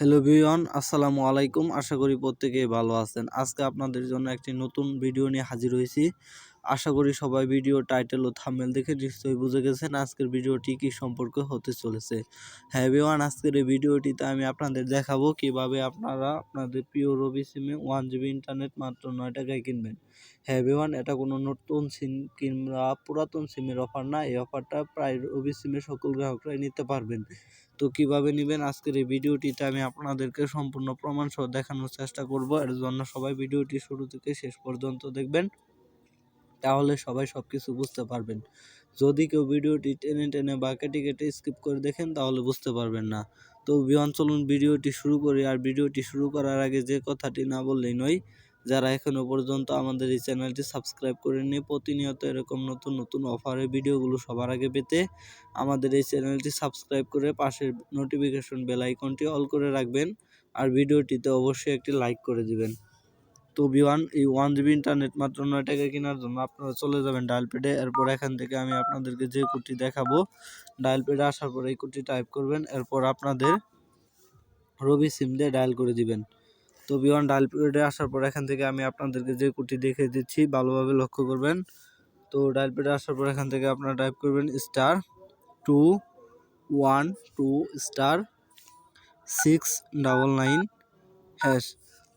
Hello V1 আসসালামু আলাইকুম। আশা করি প্রত্যেকেই ভালো আছেন। আজকে আপনাদের জন্য একটি নতুন ভিডিও নিয়ে হাজির হয়েছি। আশা করি সবাই ভিডিও টাইটেল ও থাম্বনেল দেখে নিশ্চয়ই বুঝে গেছেন আজকের ভিডিওটি কি সম্পর্কে হতে চলেছে। হ্যাঁ ভিওয়ান আজকের এই ভিডিওটিতে আমি আপনাদের দেখাবো কীভাবে আপনারা আপনাদের প্রিয় রবি সিমে ওয়ান জিবি ইন্টারনেট মাত্র নয় টাকায় কিনবেন। হ্যাঁ ভিওয়ান এটা কোনো নতুন সিম কিংবা পুরাতন সিমের অফার না, এই অফারটা প্রায় রবি সিমে সকল গ্রাহকরাই নিতে পারবেন। তো কীভাবে নেবেন আজকের এই ভিডিওটিতে আমি আপনাদেরকে সম্পূর্ণ প্রমাণ সহ দেখানোর চেষ্টা করব, এর জন্য সবাই ভিডিওটি শুরু থেকে শেষ পর্যন্ত দেখবেন। তাহলে সবাই সব কিছু বুঝতে পারবেন। যদি কেউ ভিডিওটি টেনে টেনে বা কেটে কেটে স্কিপ করে দেখেন, তাহলে বুঝতে পারবেন না। তো বিয়ন চলুন, ভিডিওটি শুরু করি। আর ভিডিওটি শুরু করার আগে যে কথাটি না বললেই নয়, যারা এখনও পর্যন্ত আমাদের এই চ্যানেলটি সাবস্ক্রাইব করেননি, প্রতিনিয়ত এরকম নতুন নতুন অফারের ভিডিওগুলো সবার আগে পেতে আমাদের এই চ্যানেলটি সাবস্ক্রাইব করে পাশের নোটিফিকেশন বেল আইকনটি অল করে রাখবেন। আর ভিডিওটিতে অবশ্যই একটি লাইক করে দিবেন। তো বিওয়ান এই ওয়ান জিবি ইন্টারনেট মাত্র নয় টাকা কেনার জন্য আপনারা চলে যাবেন ডায়াল পেডে। এরপর এখান থেকে আমি আপনাদেরকে যে কোডটি দেখাবো, ডায়াল পেডে আসার পর এই কোডটি টাইপ করবেন, এরপর আপনাদের রবি সিম দিয়ে ডায়াল করে দিবেন। তো বিওয়ান ডায়াল পেডে আসার পর এখান থেকে আমি আপনাদেরকে যে কোডটি দেখে দিচ্ছি, ভালোভাবে লক্ষ্য করবেন। তো ডায়াল পেডে আসার পর এখান থেকে আপনারা টাইপ করবেন star two one two star six double nine hash.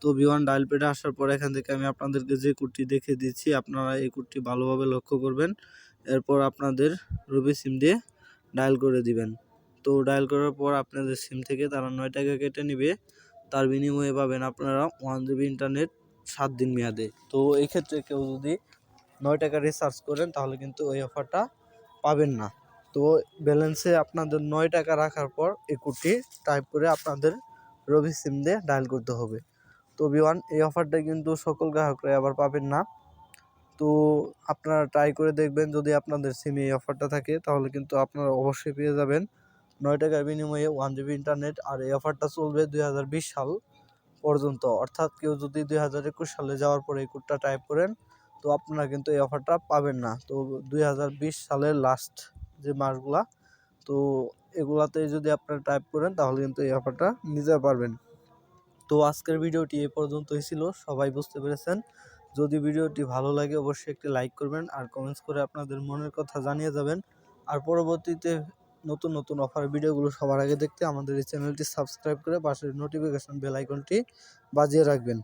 তো বিওয়ান ডায়াল পেডে আসার পর এখান থেকে আমি আপনাদেরকে যে কোডটি দেখে দিচ্ছি, আপনারা এই কোডটি ভালোভাবে লক্ষ্য করবেন। এরপর আপনাদের রবি সিম দিয়ে ডায়াল করে দিবেন। তো ডায়াল করার পর আপনাদের সিম থেকে তারা নয় টাকা কেটে নেবে। তার বিনিময়ে পাবেন আপনারা ওয়ান জিবি ইন্টারনেট সাত দিন মেয়াদে। তো এই ক্ষেত্রে কেউ যদি নয় টাকা রিচার্জ করেন, তাহলে কিন্তু ওই অফারটা পাবেন না। তো ব্যালেন্সে আপনাদের নয় টাকা রাখার পর এই কোডটি টাইপ করে আপনাদের রবি সিম দিয়ে ডায়াল করতে হবে। তো বিওয়ান এই অফারটা কিন্তু সকল গ্রাহকরাই আবার পাবেন না। তো আপনারা ট্রাই করে দেখবেন যদি আপনাদের সিমে এই অফারটা থাকে, তাহলে কিন্তু আপনারা অবশ্যই পেয়ে যাবেন। নয় টাকার বিনিময়ে ওয়ান জিবি ইন্টারনেট আর এই অফারটা চলবে দুই হাজার বিশ সাল পর্যন্ত। অর্থাৎ কেউ যদি দুই হাজার একুশ সালে যাওয়ার পরে এই কোডটা টাইপ করেন, তো আপনারা কিন্তু এই অফারটা পাবেন না। তো দুই হাজার বিশ সালের লাস্ট যে মাসগুলা, তো এগুলাতে যদি আপনারা টাইপ করেন, তাহলে কিন্তু এই অফারটা নিতে পারবেন। তো আজকের ভিডিওটি এ পর্যন্তই ছিল, সবাই বুঝতে পেরেছেন। যদি ভিডিওটি ভালো লাগে অবশ্যই একটি লাইক করবেন আর কমেন্টস করে আপনাদের মনের কথা জানিয়ে যাবেন। আর পরবর্তীতে নতুন নতুন অফার ভিডিওগুলো সবার আগে দেখতে আমাদের এই চ্যানেলটি সাবস্ক্রাইব করে পাশের নোটিফিকেশান বেল আইকনটি বাজিয়ে রাখবেন।